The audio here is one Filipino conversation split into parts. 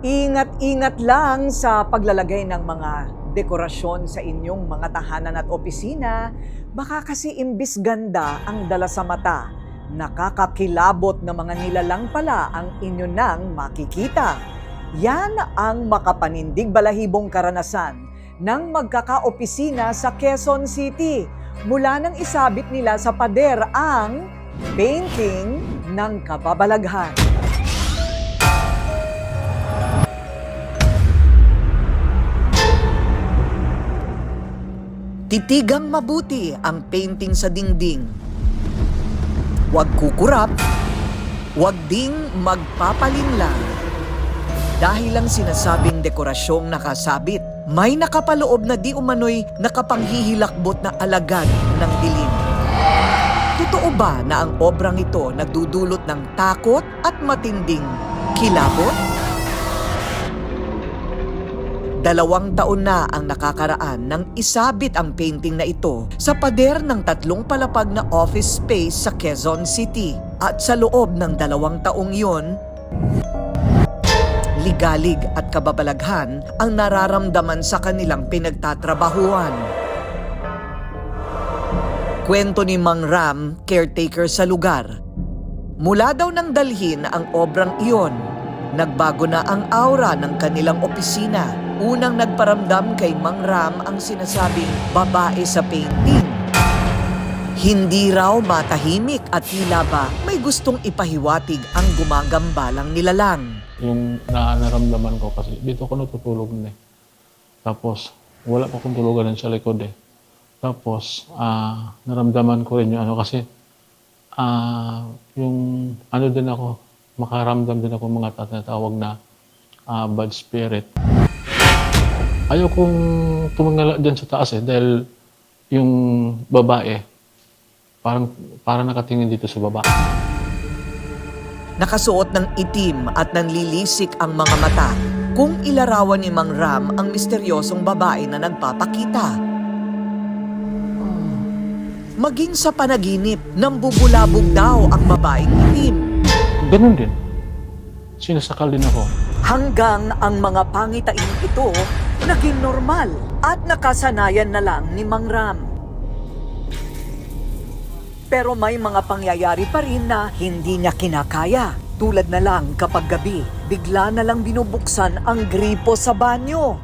Ingat-ingat lang sa paglalagay ng mga dekorasyon sa inyong mga tahanan at opisina. Baka kasi imbis ganda ang dala sa mata, nakakakilabot na mga nilalang pala ang inyo nang makikita. Yan ang makapanindig balahibong karanasan ng magkakaopisina sa Quezon City mula nang isabit nila sa pader ang painting ng kababalaghan. Titigang mabuti ang painting sa dingding. Huwag kukurap, huwag ding magpapalinlang. Dahil lang sinasabing dekorasyong nakasabit, may nakapaloob na di umano'y nakapanghihilakbot na alagad ng dilim. Totoo ba na ang obrang ito nagdudulot ng takot at matinding kilabot? Dalawang taon na ang nakakaraan nang isabit ang painting na ito sa pader ng tatlong palapag na office space sa Quezon City. At sa loob ng dalawang taong yon, ligalig at kababalaghan ang nararamdaman sa kanilang pinagtatrabahuan. Kwento ni Mang Ram, caretaker sa lugar. Mula daw nang dalhin ang obrang iyon, nagbago na ang aura ng kanilang opisina. Unang nagparamdam kay Mang Ram ang sinasabing babae sa painting. Hindi raw matahimik at tila ba may gustong ipahiwatig ang gumagambalang nilalang. Yung na naramdaman ko kasi dito ako natutulog na eh. Tapos wala pa akong tulugan sa likod eh. Tapos ah naramdaman ko rin yung ano kasi ah yung ano din ako makaramdam din ako mga tatawag na ah, bad spirit. Ayaw kong tumingala dyan sa taas eh dahil yung babae parang parang nakatingin dito sa baba. Nakasuot ng itim at nanlilisik ang mga mata kung ilarawan ni Mang Ram ang misteryosong babae na nagpapakita. Maging sa panaginip, nambubulabog daw ang babaeng itim. Ganun din. Sinasakal din ako. Hanggang ang mga pangitain ito naging normal at nakasanayan na lang ni Mang Ram. Pero may mga pangyayari pa rin na hindi niya kinakaya. Tulad na lang kapag gabi, bigla na lang binubuksan ang gripo sa banyo.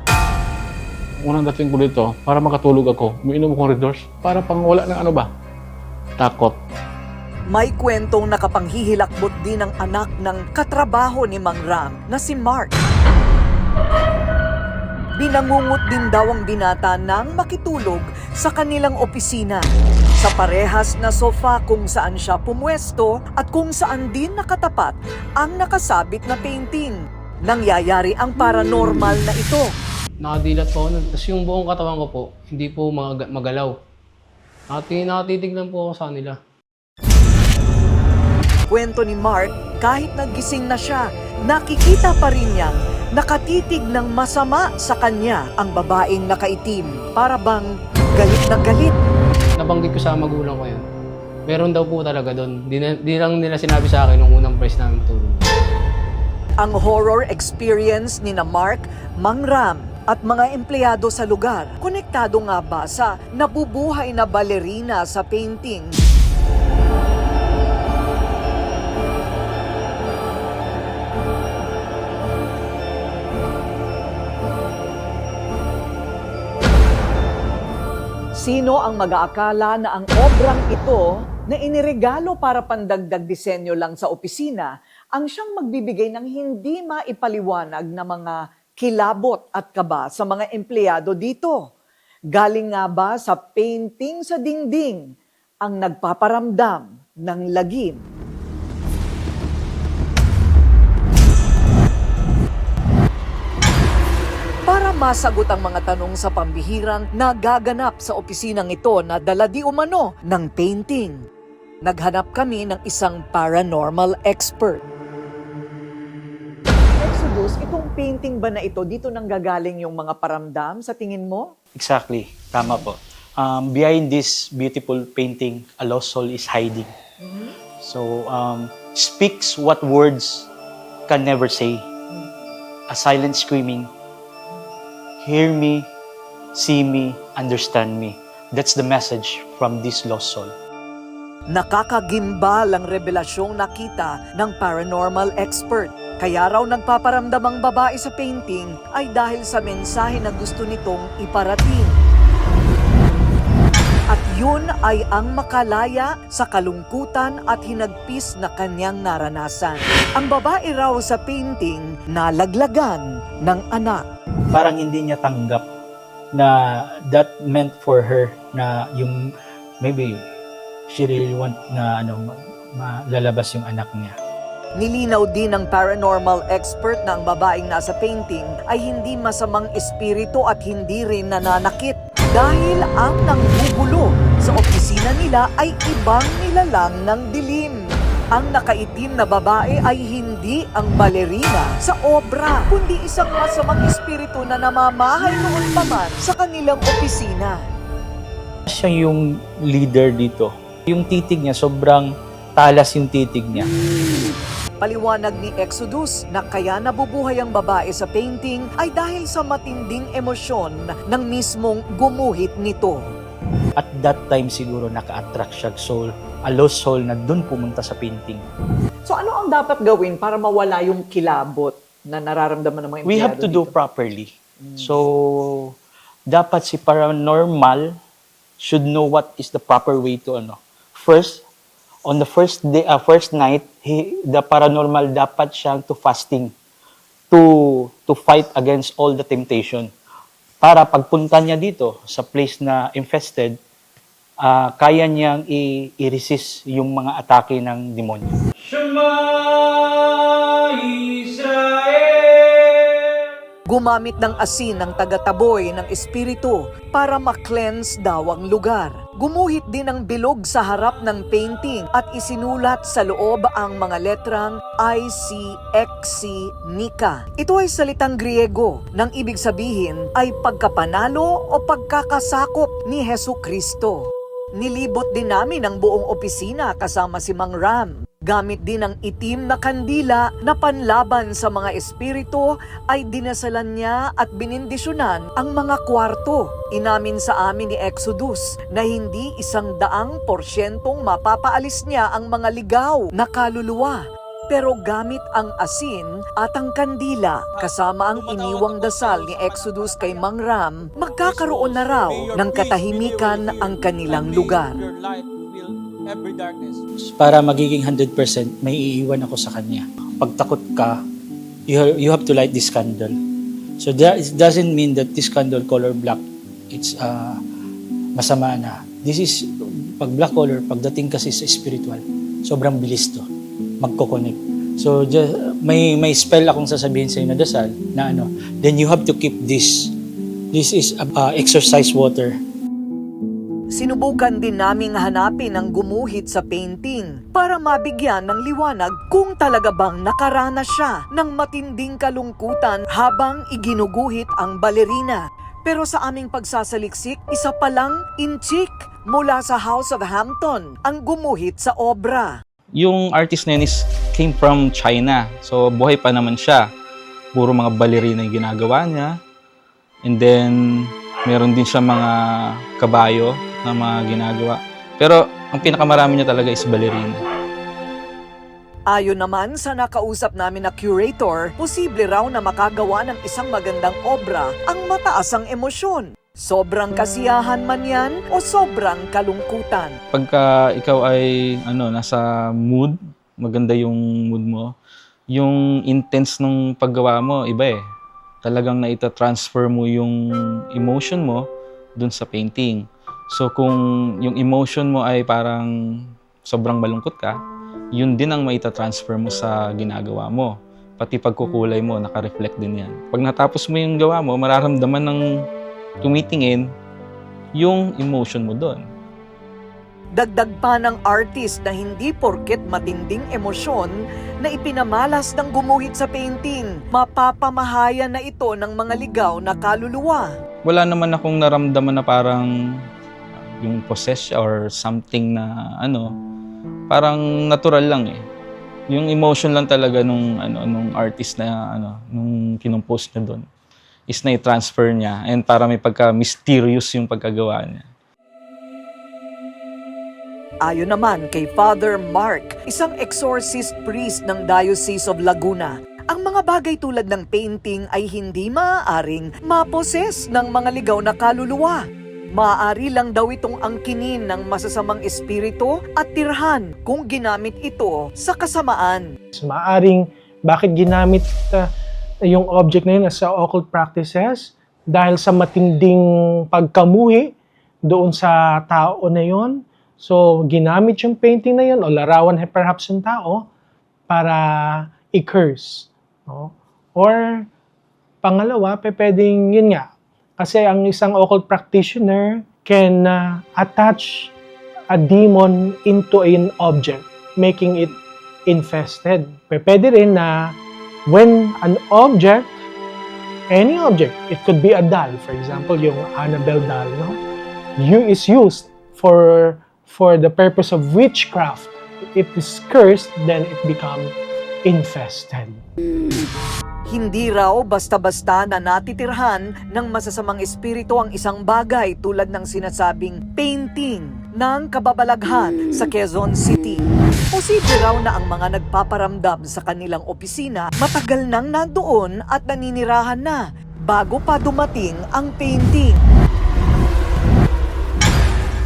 Unang dating ko dito, para makatulog ako, umiinom akong Red Doors. Para pang wala ng ano ba? Takot. May kwentong nakapanghihilakbot din ang anak ng katrabaho ni Mang Ram na si Mark. Binangungot din daw ang binata nang makitulog sa kanilang opisina. Sa parehas na sofa kung saan siya pumwesto at kung saan din nakatapat ang nakasabit na painting. Nangyayari ang paranormal na ito. Nakadilat po ako nun. Tapos yung buong katawan ko po, hindi po mag- magalaw. Nati nakatitignan po ako sa kanila. Kwento ni Mark, kahit nagising na siya, nakikita pa rin niyang nakatitig ng masama sa kanya ang babaeng nakaitim. Para bang galit na galit. Nabanggit ko sa magulang ko yun. Meron daw po talaga doon. Di, na- di lang nila sinabi sa akin nung unang price namin tulog. Ang horror experience ni na Mark, Mang Ram at mga empleyado sa lugar. Konektado nga ba sa nabubuhay na balerina sa painting? Sino ang mag-aakala na ang obrang ito na iniregalo para pandagdag disenyo lang sa opisina ang siyang magbibigay ng hindi maipaliwanag na mga kilabot at kaba sa mga empleyado dito? Galing nga ba sa painting sa dingding ang nagpaparamdam ng lagim? Masagot ang mga tanong sa pambihirang nagaganap sa opisinang ito na dala di umano ng painting, naghanap kami ng isang paranormal expert. Exodus, itong painting ba na ito, dito nang gagaling yung mga paramdam sa tingin mo? Exactly. Tama po. Um, behind this beautiful painting, a lost soul is hiding. So, um, speaks what words can never say. a silent screaming, Hear me, see me, understand me. That's the message from this lost soul. Nakakagimbal ang revelasyong nakita ng paranormal expert. Kaya raw nagpaparamdam ang babae sa painting ay dahil sa mensahe na gusto nitong iparating. At yun ay ang makalaya sa kalungkutan at hinagpis na kanyang naranasan. Ang babae raw sa painting nalaglagan ng anak. Parang hindi niya tanggap na that meant for her na yung maybe she really want na ano ma- malalabas yung anak niya. Nilinaw din ng paranormal expert na ang babaeng nasa painting ay hindi masamang espiritu at hindi rin nananakit dahil ang nanggugulo sa opisina nila ay ibang nilalang ng dilim. Ang nakaitim na babae ay hindi ang balerina sa obra, kundi isang masamang espiritu na namamahay noon pa man sa kanilang opisina. Siya yung leader dito. Yung titig niya sobrang talas yung titig niya. Paliwanag ni Exodus na kaya nabubuhay ang babae sa painting ay dahil sa matinding emosyon ng mismong gumuhit nito. At that time siguro naka-attract siya soul, a lost soul na dun pumunta sa painting. So ano ang dapat gawin para mawala yung kilabot na nararamdaman ng mga We have to do properly. So, dapat si paranormal should know what is the proper way to ano. First, on the first day, uh, first night, he, the paranormal dapat siyang to fasting to to fight against all the temptation. Para pagpunta niya dito sa place na infested, ah, kaya niyang i-resist yung mga atake ng demonyo. Gumamit ng asin ng tagataboy ng espiritu para ma-cleanse daw ang lugar. Gumuhit din ng bilog sa harap ng painting at isinulat sa loob ang mga letrang ICXC Nika. Ito ay salitang Griego nang ibig sabihin ay pagkapanalo o pagkakasakop ni Hesu Kristo. Nilibot din namin ang buong opisina kasama si Mang Ram. Gamit din ang itim na kandila na panlaban sa mga espiritu ay dinasalan niya at binindisyonan ang mga kwarto. Inamin sa amin ni Exodus na hindi isang daang porsyentong mapapaalis niya ang mga ligaw na kaluluwa. Pero gamit ang asin at ang kandila kasama ang iniwang dasal ni Exodus kay Mang Ram, magkakaroon na raw ng katahimikan ang kanilang lugar. Every darkness. para magiging 100%, may iiwan ako sa kanya. Pag takot ka, you, you have to light this candle. So that it doesn't mean that this candle color black, it's uh, masama na. This is, pag black color, pagdating kasi sa spiritual, sobrang bilis to. Magko-connect. So just, may, may spell akong sasabihin sa na dasal na ano, then you have to keep this. This is uh, exercise water. Sinubukan din naming hanapin ang gumuhit sa painting para mabigyan ng liwanag kung talaga bang nakaranas siya ng matinding kalungkutan habang iginuguhit ang balerina. Pero sa aming pagsasaliksik, isa palang inchik mula sa House of Hampton ang gumuhit sa obra. yung artist na yun is came from China. So, buhay pa naman siya. Puro mga ballerina yung ginagawa niya. And then, meron din siya mga kabayo na mga ginagawa. Pero, ang pinakamarami niya talaga is ballerina. Ayon naman sa nakausap namin na curator, posible raw na makagawa ng isang magandang obra ang mataas ang emosyon. Sobrang kasiyahan man yan o sobrang kalungkutan. Pagka ikaw ay ano, nasa mood, maganda yung mood mo, yung intense nung paggawa mo, iba eh. Talagang naita-transfer mo yung emotion mo dun sa painting. So kung yung emotion mo ay parang sobrang malungkot ka, yun din ang maita-transfer mo sa ginagawa mo. Pati pagkukulay mo, naka-reflect din yan. Pag natapos mo yung gawa mo, mararamdaman ng tumitingin yung emotion mo doon. Dagdag pa ng artist na hindi porket matinding emosyon na ipinamalas ng gumuhit sa painting, mapapamahayan na ito ng mga ligaw na kaluluwa. Wala naman akong naramdaman na parang yung possess or something na ano, parang natural lang eh. Yung emotion lang talaga nung ano nung artist na ano nung kinompose niya doon is na transfer niya and para may pagka mysterious yung pagkagawa niya. Ayon naman kay Father Mark, isang exorcist priest ng Diocese of Laguna, ang mga bagay tulad ng painting ay hindi maaaring maposes ng mga ligaw na kaluluwa. Maaari lang daw itong angkinin ng masasamang espiritu at tirhan kung ginamit ito sa kasamaan. Maaring bakit ginamit uh, yung object na yun sa occult practices dahil sa matinding pagkamuhi doon sa tao na yun. So, ginamit yung painting na yun o larawan perhaps yung tao para i-curse. No? Or, pangalawa, pe, pwedeng yun nga. Kasi ang isang occult practitioner can uh, attach a demon into an object, making it infested. Pwede rin na when an object, any object, it could be a doll, for example, yung Annabelle doll, no? You is used for for the purpose of witchcraft. If it is cursed, then it become infested. Hindi raw basta-basta na natitirhan ng masasamang espiritu ang isang bagay tulad ng sinasabing painting ng kababalaghan sa Quezon City. Posible raw na ang mga nagpaparamdam sa kanilang opisina matagal nang nandoon at naninirahan na bago pa dumating ang painting.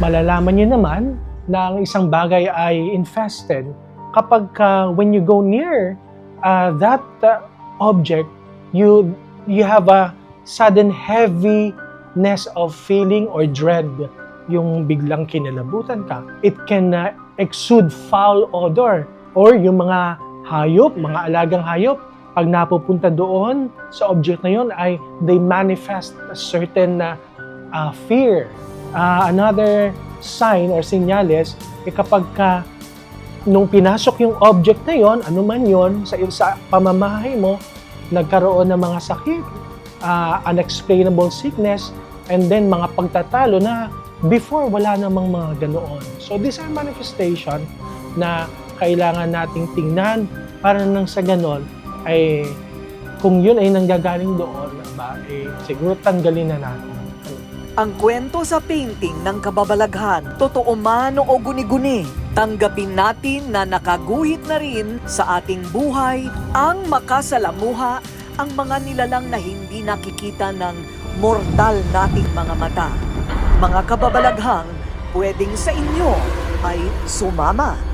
malalaman nyo naman na ang isang bagay ay infested kapag ka, when you go near uh, that uh, object, you you have a sudden heaviness of feeling or dread yung biglang kinalabutan ka. It can uh, exude foul odor or yung mga hayop, mga alagang hayop, pag napupunta doon sa object na yon ay they manifest a certain uh, uh, fear Ah, another sign or senyales eh kapag ka nung pinasok yung object na yon, ano man yon sa, sa pamamahay mo, nagkaroon ng mga sakit, ah, unexplainable sickness, and then mga pagtatalo na before wala namang mga ganoon. So these are manifestation na kailangan nating tingnan para nang sa ganon ay kung yun ay nanggagaling doon, ba, eh, siguro tanggalin na natin. Ang kwento sa painting ng kababalaghan, totoo man o guni-guni, tanggapin natin na nakaguhit na rin sa ating buhay ang makasalamuha ang mga nilalang na hindi nakikita ng mortal nating mga mata. Mga kababalaghang, pwedeng sa inyo ay sumama.